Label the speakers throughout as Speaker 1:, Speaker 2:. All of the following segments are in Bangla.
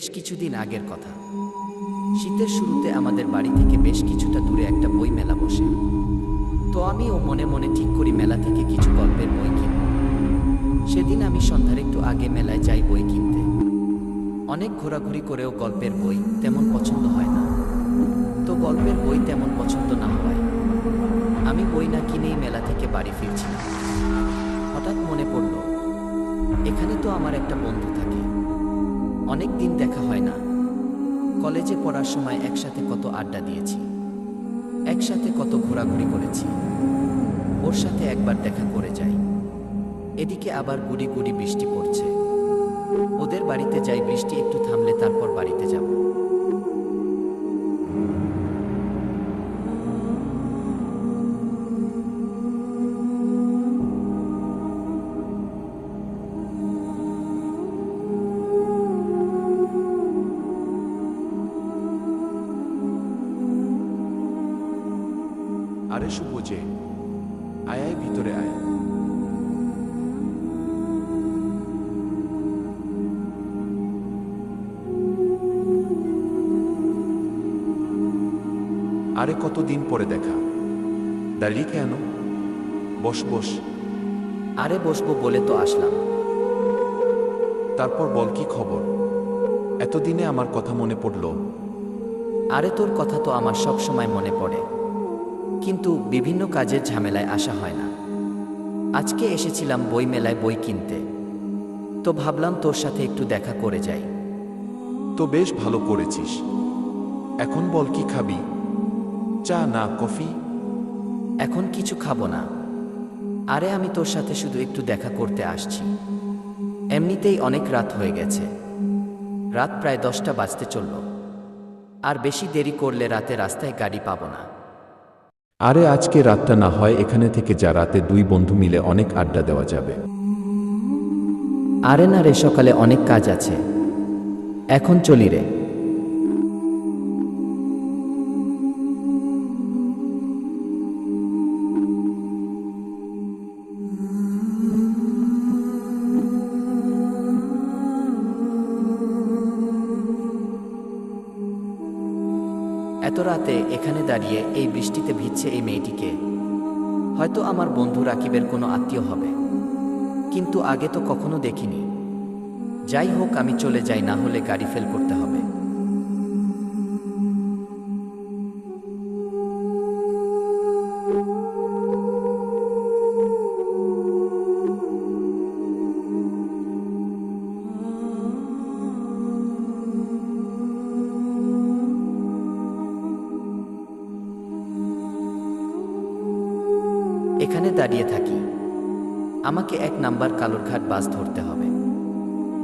Speaker 1: বেশ কিছুদিন আগের কথা। শীতের শুরুতে আমাদের বাড়ি থেকে বেশ কিছুটা দূরে একটা বই মেলা বসে। তো আমি ও মনে মনে ঠিক করি মেলা থেকে কিছু গল্পের বই কিনব। সেদিন আমি সন্ধ্যার একটু আগে মেলায় যাই বই কিনতে। অনেক ঘোরাঘুরি করেও গল্পের বই তেমন পছন্দ হয় না। তো গল্পের বই তেমন পছন্দ না হয়। আমি বই না কিনেই মেলা থেকে বাড়ি ফিরছিলাম। হঠাৎ মনে পড়ল, এখানে তো আমার একটা বন্ধু থাকে। অনেক দিন দেখা হয় না। কলেজে পড়ার সময় একসাথে কত আড্ডা দিয়েছি। একসাথে কত ঘোরাঘুরি করেছি। ওর সাথে একবার দেখা করে যাই। এদিকে আবার গুড়ি গুড়ি বৃষ্টি পড়ছে। ওদের বাড়িতে যাই বৃষ্টি একটু থামলে তারপর বাড়িতে যাব।
Speaker 2: যে আয় আয় ভিতরে আয় আরে কতদিন পরে দেখা। দাঁড়িয়ে কেন? বস বস।
Speaker 1: আরে বসবো বলে তো আসলাম।
Speaker 2: তারপর বল কি খবর? এতদিনে আমার কথা মনে পড়ল।
Speaker 1: আরে তোর কথা তো আমার সব সময় মনে পড়ে। কিন্তু বিভিন্ন কাজের ঝামেলায় আসা হয় না। আজকে এসেছিলাম বই মেলায় বই কিনতে। তো ভাবলাম তোর সাথে একটু দেখা করে যাই।
Speaker 2: তো বেশ ভালো করেছিস। এখন বল কি খাবি? চা না কফি?
Speaker 1: এখন কিছু খাব না। আরে আমি তোর সাথে শুধু একটু দেখা করতে আসছি। এমনিতেই অনেক রাত হয়ে গেছে। রাত প্রায় দশটা বাজতে চলল। আর বেশি দেরি করলে রাতে রাস্তায় গাড়ি পাবো না।
Speaker 2: আরে আজকে রাতটা না হয় এখানে থেকে যা রাতে দুই বন্ধু মিলে অনেক আড্ডা দেওয়া যাবে।
Speaker 1: আরে না রে, সকালে অনেক কাজ আছে। এখন চলি রে। এত রাতে এখানে দাঁড়িয়ে এই বৃষ্টিতে ভিজছে এই মেয়েটিকে। হয়তো আমার বন্ধু রাকিবের কোনো আত্মীয় হবে। কিন্তু আগে তো কখনো দেখিনি। যাই হোক, আমি চলে যাই, না হলে গাড়ি ফেল করতে দাঁড়িয়ে থাকি। আমাকে এক নাম্বার কালুরঘাট বাস ধরতে হবে।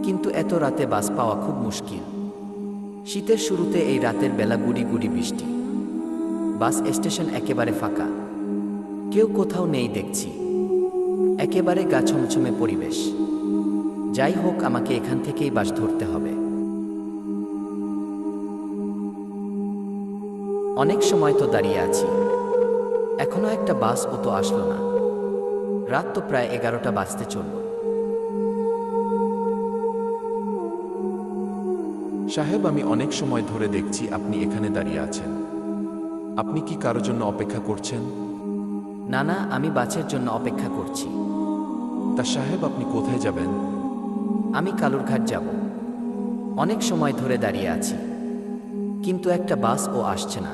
Speaker 1: কিন্তু এত রাতে বাস পাওয়া খুব মুশকিল। শীতের শুরুতে এই রাতের বেলা গুড়ি গুড়ি বৃষ্টি। বাস স্টেশন একেবারে ফাঁকা। কেউ কোথাও নেই দেখছি। একেবারে গা ছমছমে পরিবেশ। যাই হোক, আমাকে এখান থেকেই বাস ধরতে হবে। অনেক সময় তো দাঁড়িয়ে আছি। এখনও একটা বাস ও তো আসলো না। রাত তো প্রায় এগারোটা বাজতে চলল।
Speaker 2: সাহেব আমি অনেক সময় ধরে দেখছি আপনি এখানে দাঁড়িয়ে আছেন। আপনি কি কারও জন্য অপেক্ষা করছেন?
Speaker 1: না না আমি বাসের জন্য অপেক্ষা করছি।
Speaker 2: তা সাহেব আপনি কোথায় যাবেন?
Speaker 1: আমি কালুরঘাট যাব। অনেক সময় ধরে দাঁড়িয়ে আছি। কিন্তু একটা বাস ও আসছে না।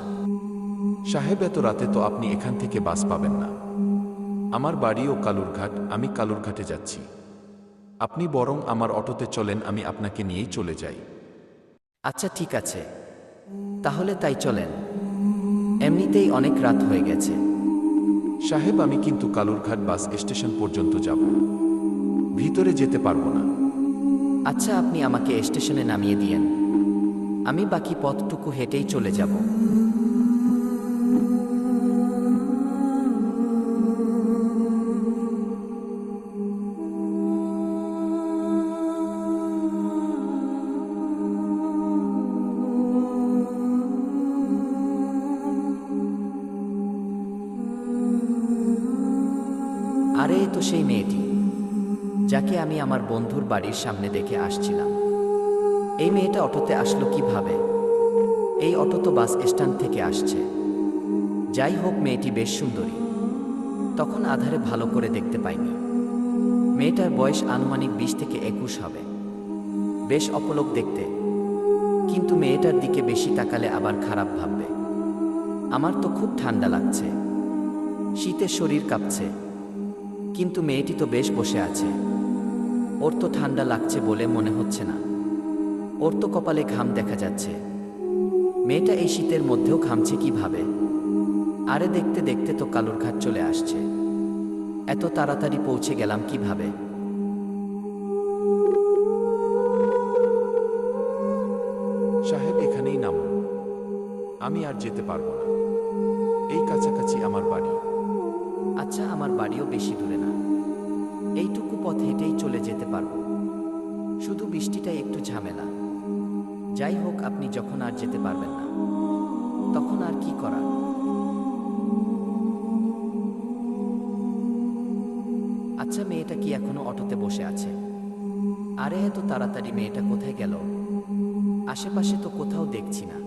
Speaker 2: সাহেব এত রাতে তো আপনি এখান থেকে বাস পাবেন না। আমার বাড়িও কালুরঘাট আমি কালুরঘাটে যাচ্ছি। আপনি বরং আমার অটোতে চলেন আমি আপনাকে নিয়েই চলে যাই।
Speaker 1: আচ্ছা ঠিক আছে। তাহলে তাই চলেন। এমনিতেই অনেক রাত হয়ে গেছে।
Speaker 2: সাহেব আমি কিন্তু কালুরঘাট বাস স্টেশন পর্যন্ত যাব। ভিতরে যেতে পারব না।
Speaker 1: আচ্ছা আপনি আমাকে স্টেশনে নামিয়ে দিয়েন। আমি বাকি পথটুকু হেঁটেই চলে যাব। আরে তো সেই মেয়েটি, যাকে আমি আমার বন্ধুর বাড়ির সামনে দেখে আসছিলাম। এই মেয়েটা অটোতে আসলো কীভাবে? এই অটো তো বাস স্ট্যান্ড থেকে আসছে। যাই হোক, মেয়েটি বেশ সুন্দরী। তখন আধারে ভালো করে দেখতে পাইনি। মেয়েটার বয়স আনুমানিক বিশ থেকে একুশ হবে। বেশ অপলক দেখতে। কিন্তু মেয়েটার দিকে বেশি তাকালে আবার খারাপ ভাববে। আমার তো খুব ঠান্ডা লাগছে। শীতে শরীর কাঁপছে। কিন্তু মেয়েটি তো বেশ বসে আছে। ওর তো ঠান্ডা লাগছে বলে মনে হচ্ছে না। ওর তো কপালে ঘাম দেখা যাচ্ছে। মেয়েটা এই শীতের মধ্যেও ঘামছে কীভাবে? আরে দেখতে দেখতে তো কালুরঘাট চলে আসছে। এত তাড়াতাড়ি পৌঁছে গেলাম কীভাবে?
Speaker 2: সাহেব, এখানেই নামুন। আমি আর যেতে পারব না। এই কাছাকাছি আমার বাড়ি।
Speaker 1: আচ্ছা আমার বাড়িও বেশি দূরে না। এইটুকু পথ হেঁটেই চলে যেতে পারব। শুধু বৃষ্টিটাই একটু ঝামেলা। যাই হোক, আপনি যখন আর যেতে পারবেন না, তখন আর কি করার? আচ্ছা মেয়েটা কি এখনও অটোতে বসে আছে? আরে, এত তাড়াতাড়ি মেয়েটা কোথায় গেল? আশেপাশে তো কোথাও দেখছি না।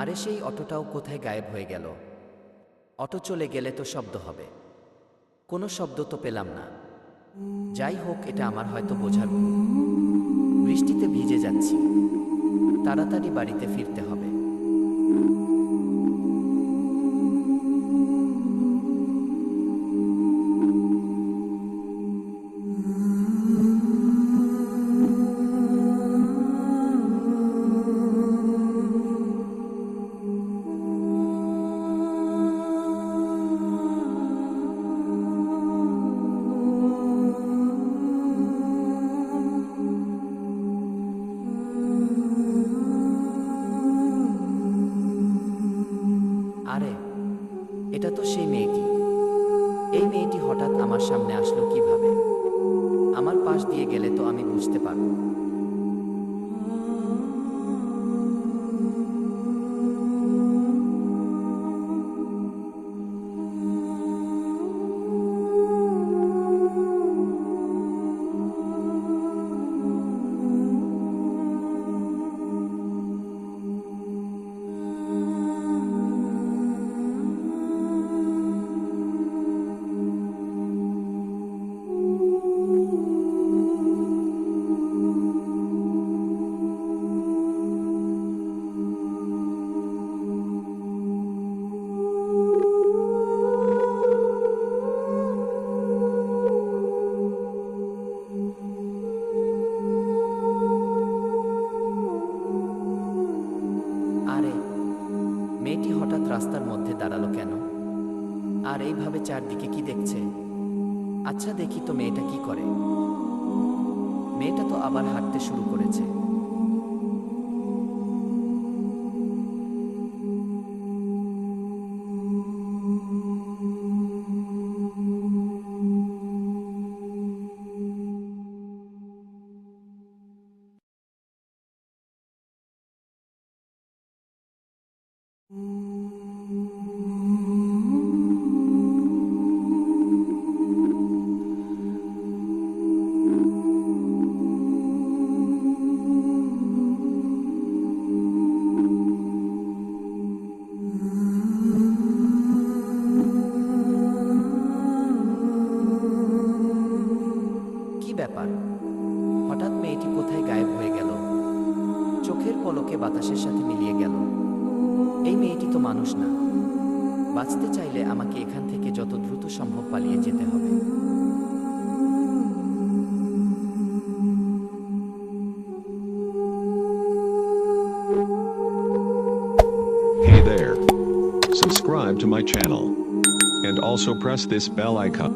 Speaker 1: আরে, সেই অটোটাও কোথায় গায়েব হয়ে গেল? অটো চলে গেলে তো শব্দ হবে। কোনো শব্দ তো পেলাম না। যাই হোক, এটা আমার হয়তো বোঝার বৃষ্টিতে ভিজে যাচ্ছি। তাড়াতাড়ি বাড়িতে ফিরতে হবে। আরে, এটা তো সেই মেয়েটি। এই মেয়েটি হঠাৎ আমার সামনে আসলো কীভাবে? আমার পাশ দিয়ে গেলে তো আমি বুঝতে পারব। রাস্তার মধ্যে দাঁড়াল কেন? আর এইভাবে চারদিকে কি দেখছে? আচ্ছা দেখি তো মেয়েটা কি করে। মেয়েটা তো আবার হাঁটতে শুরু করেছে। কি ব্যাপার হঠাৎ মেয়েটি কোথায় গায়েব হয়ে গেল চোখের পলকে বাতাসের সাথে মিলিয়ে গেল এই মেয়েটি তো মানুষ না বাঁচতে চাইলে আমাকে এখান থেকে যত দ্রুত সম্ভব পালিয়ে যেতে হবে.
Speaker 3: Subscribe to my channel. And also press this bell icon.